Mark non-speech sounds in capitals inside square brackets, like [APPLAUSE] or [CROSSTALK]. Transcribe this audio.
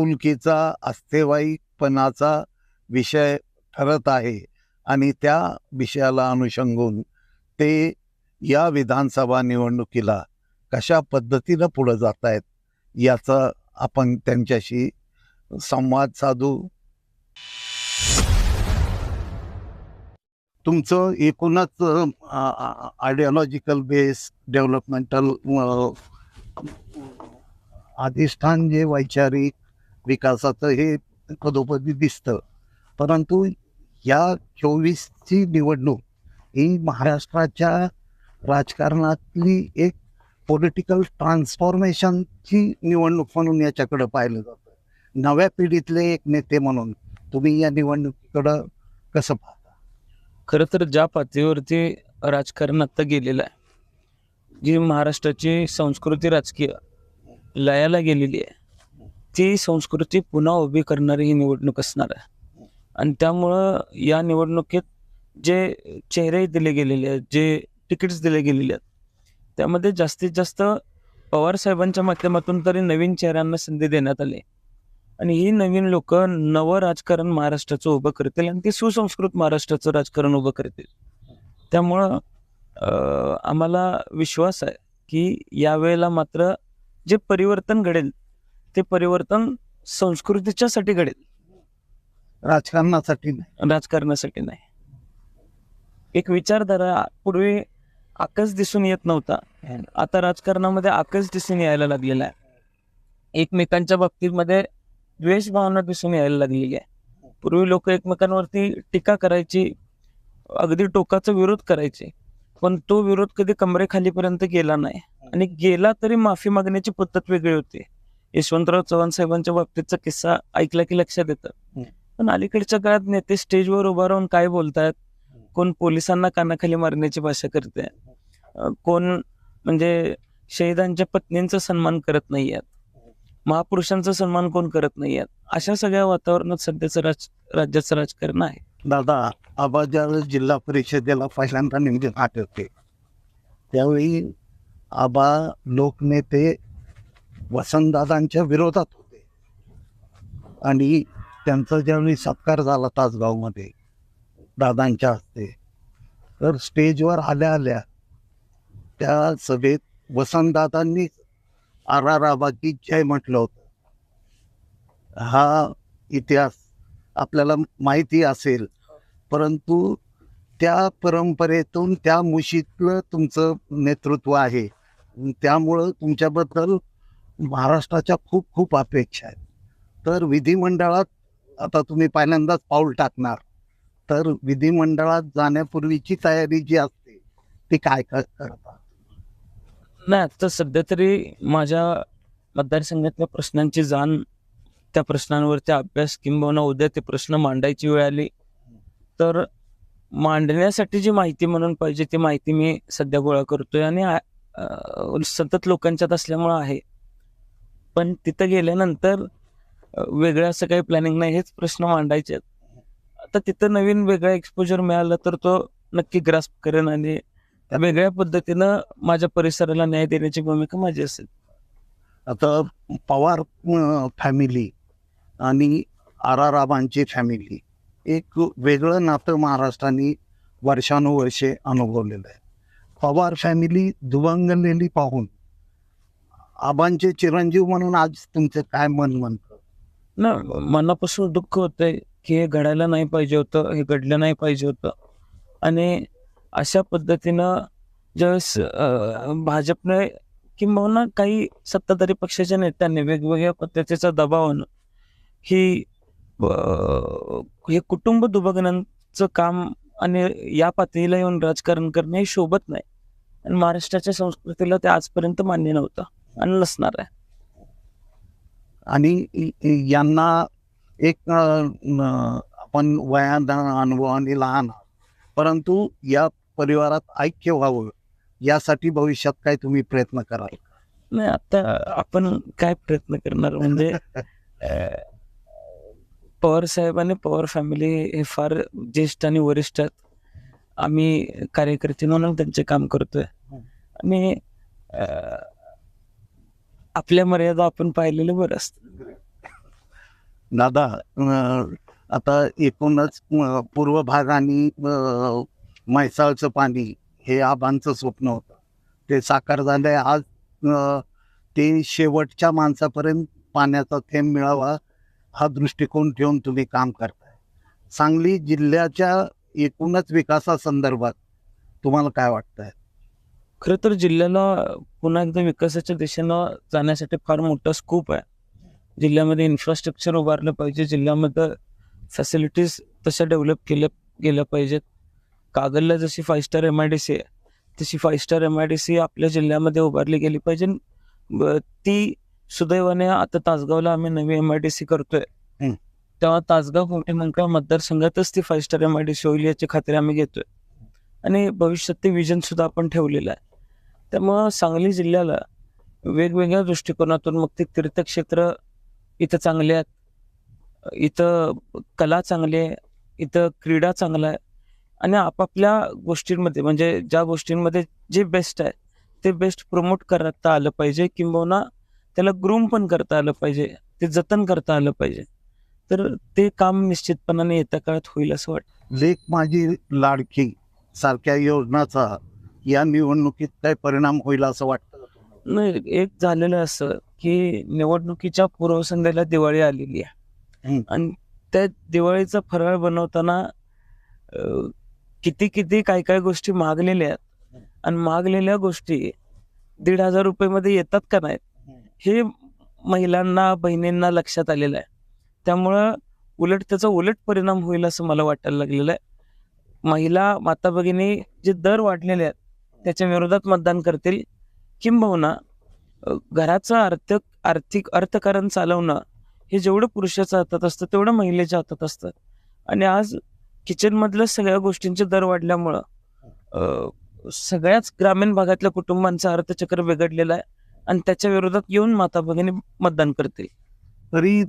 आपुलकीचा अस्तेवाईकपणाचा विषय ठरत आहे आणि त्या विषयाला अनुषंगून ते या विधानसभा निवडणुकीला कशा पद्धतीनं पुढं जात आहेत याचा आपण त्यांच्याशी संवाद साधू. तुमचं एकूणच आयडिओलॉजिकल बेस डेव्हलपमेंटल अधिष्ठान जे वैचारिक विकासाचं हे पदोपदी दिसतं. परंतु या चोवीसची निवडणूक ही महाराष्ट्राच्या राजकारणातली एक पॉलिटिकल ट्रान्सफॉर्मेशनची निवडणूक म्हणून याच्याकडं पाहिलं जातं. नव्या पिढीतले एक नेते म्हणून तुम्ही या निवडणुकीकडं कसं पाहता? खरं तर ज्या पातळीवरती राजकारण आत्ता गेलेलं आहे जी महाराष्ट्राची संस्कृती राजकीय लयाला गेलेली आहे ती संस्कृती पुन्हा उभी करणारी ही निवडणूक असणार आहे. आणि त्यामुळं या निवडणुकीत जे चेहरे दिले गेलेले आहेत जे तिकीट्स दिले गेलेले आहेत त्यामध्ये जास्तीत जास्त पवार साहेबांच्या माध्यमातून तरी नवीन चेहऱ्यांना संधी देण्यात आली. आणि ही नवीन लोक नवं राजकारण महाराष्ट्राचं उभं करतील आणि ती सुसंस्कृत महाराष्ट्राचं राजकारण उभं करतील. त्यामुळं आम्हाला विश्वास आहे की यावेळेला मात्र जे परिवर्तन घडेल ते परिवर्तन संस्कृतीच्यासाठी घडेल. राजकारणासाठी नाही. राजकारणासाठी नाही. एक विचारधारा पूर्वी आकच दिसून येत नव्हता. आता राजकारणामध्ये आकच दिसून यायला लागलेला आहे. एकमेकांच्या बाबतीमध्ये द्वेष भावना दिसून यायला लागलेली आहे. पूर्वी लोक एकमेकांवरती टीका करायची अगदी टोकाचा विरोध करायचे. पण तो विरोध कधी कमरेखालीपर्यंत गेला नाही. आणि गेला तरी माफी मागण्याची पद्धत वेगळी होती. यशवंतराव चव्हाण साहेबांच्या बाबतीतचा किस्सा ऐकला की लक्षात येतं. पण अलीकडच्या काळात नेते स्टेजवर उभा राहून काय बोलतायत? कोण पोलिसांना कानाखाली मारण्याची भाषा करते कोण म्हणजे शहीदांच्या पत्नींचा सन्मान करत नाही आहेत महापुरुषांचा सन्मान कोण करत नाही आहेत अशा सगळ्या वातावरणात सध्याचं राज राज्याचं राजकारण आहे. दादा आबा ज्यावेळेस जिल्हा परिषदेला पहिल्यांदा निवडून आठवते. त्यावेळी आबा लोकनेते वसंतदादांच्या विरोधात होते. आणि त्यांचा ज्यावेळी सत्कार झाला तासगावमध्ये दादांच्या हस्ते तर स्टेजवर आल्या आल्या त्या सभेत वसंतदादांनी आर आर आबाची जय म्हटलं होतं. हा इतिहास आपल्याला माहिती असेल परंतु त्या परंपरेतून त्या मुशीतलं तुमचं नेतृत्व आहे. त्यामुळं तुमच्याबद्दल महाराष्ट्राच्या खूप खूप अपेक्षा आहेत. तर विधिमंडळात आता तुम्ही पहिल्यांदाच पाऊल टाकणार. तर विधिमंडळात जाण्यापूर्वीची तयारी जी असते ती काय करता? नाही आता सध्या तरी माझ्या मतदारसंघातल्या प्रश्नांची जाण त्या प्रश्नांवरती अभ्यास किंबहुना उद्या ते प्रश्न मांडायची वेळ आली. तर मांडण्यासाठी जी माहिती म्हणून पाहिजे ती माहिती मी सध्या गोळा करतोय आणि सतत लोकांच्यात असल्यामुळं आहे. पण तिथं गेल्यानंतर वेगळं असं काही प्लॅनिंग नाही हेच प्रश्न मांडायचे. आहेत आता तिथं नवीन वेगळा एक्सपोजर मिळाला तर तो नक्की ग्रास्प करेन आणि वेगळ्या पद्धतीनं माझ्या परिसराला न्याय देण्याची भूमिका माझी असेल. आता पवार फॅमिली आणि आर आर आबांची फॅमिली एक वेगळं नातं महाराष्ट्राने वर्षानुवर्षे अनुभवलेलं आहे. पवार फॅमिली दुभंगलेली पाहून आबांचे चिरंजीव म्हणून आज तुमचं काय मन म्हणतं? ना मनापासून दुःख होतंय की हे घडायला नाही पाहिजे होतं हे घडलं नाही पाहिजे होतं. आणि अशा पद्धतीनं ज्यावेळेस भाजपने किंबहुना काही सत्ताधारी पक्षाच्या नेत्यांनी वेगवेगळ्या पद्धतीचा दबाव ही हे कुटुंब दुभगण्याचं काम आणि या पातळीला येऊन राजकारण करणे हे शोभत नाही. आणि महाराष्ट्राच्या संस्कृतीला ते आजपर्यंत मान्य नव्हतं. आणि नसणार आहे. आणि यांना एक आपण वयात अनुभवाने लहान परंतु या परिवारात ऐक्य व्हावं यासाठी भविष्यात काय तुम्ही प्रयत्न कराल? नाही आता आपण काय प्रयत्न करणार? म्हणजे [LAUGHS] पवार साहेब आणि पवार फॅमिली हे फार ज्येष्ठ आणि वरिष्ठ आहेत. आम्ही कार्यकर्ते म्हणून त्यांचे काम करतोय. आणि आपल्या मर्यादा आपण पाहिलेलं बरं असतं. दादा आता एकूणच पूर्व भाग आणि म्हैसाळचं पाणी हे आबांचं स्वप्न होतं. ते साकार झालंय आज ते शेवटच्या माणसापर्यंत पाण्याचा थेंब मिळावा हा दृष्टिकोन ठेवून तुम्ही काम करताय. सांगली जिल्ह्याच्या एकूणच विकासासंदर्भात तुम्हाला काय वाटतंय? खरं तर जिल्ह्याला पुन्हा एकदा विकासाच्या दिशेनं जाण्यासाठी फार मोठा स्कोप आहे. जिल्ह्यामध्ये इन्फ्रास्ट्रक्चर उभारलं पाहिजे जिल्ह्यामध्ये फॅसिलिटीज तशा डेव्हलप केल्या गेल्या पाहिजेत. कागलला जशी five star M I D C आहे तशी five star M I D C आपल्या जिल्ह्यामध्ये उभारली गेली पाहिजे. ती सुदैवाने आता तासगावला आम्ही नवी एम आय डी सी करतोय. तेव्हा तासगाव कोणते मंका मतदारसंघातच ती five star M I D C होईल याची खात्री आम्ही घेतोय. आणि भविष्यात ते विजन सुद्धा आपण ठेवलेलं आहे. त्यामुळं सांगली जिल्ह्याला वेगवेगळ्या दृष्टिकोनातून मग ते तीर्थक्षेत्र इथं चांगले आहेत. इथं कला चांगली आहे इथं क्रीडा चांगला आहे आणि आपापल्या गोष्टींमध्ये म्हणजे ज्या गोष्टींमध्ये जे बेस्ट आहे ते बेस्ट प्रमोट करता आलं पाहिजे किंबहुना त्याला ग्रूम पण करता आलं पाहिजे ते जतन करता आलं पाहिजे. तर ते काम निश्चितपणाने येत्या काळात होईल असं वाटतं. लेख माझी लाडकी सारख्या योजनाचा या निवडणुकीत काय परिणाम होईल असं वाटतं? नाही एक झालेलं असं की निवडणुकीच्या पूर्वसंध्येला दिवाळी आलेली आहे. आणि त्या दिवाळीचा फराळ बनवताना किती किती काय काय गोष्टी मागलेल्या आहेत आणि मागलेल्या गोष्टी दीड हजार रुपये मध्ये येतात का नाहीत हे महिलांना बहिणींना लक्षात आलेलं आहे त्यामुळं उलट त्याचा उलट परिणाम होईल असं मला वाटायला लागलेलं आहे महिला माता भगिनी जे दर वाढलेले आहेत त्याच्या विरोधात मतदान करतील. किंबहुना घराचं आर्थिक आर्थिक अर्थकारण चालवणं हे जेवढं पुरुषाच्या हातात असतं तेवढं महिलेच्या हातात असतं. आणि आज किचनमधल्या सगळ्या गोष्टींचे दर वाढल्यामुळं सगळ्याच ग्रामीण भागातल्या कुटुंबांचं अर्थचक्र बिघडलेलं आहे. आणि त्याच्या विरोधात येऊन माता भगिनी मतदान करतील. तरी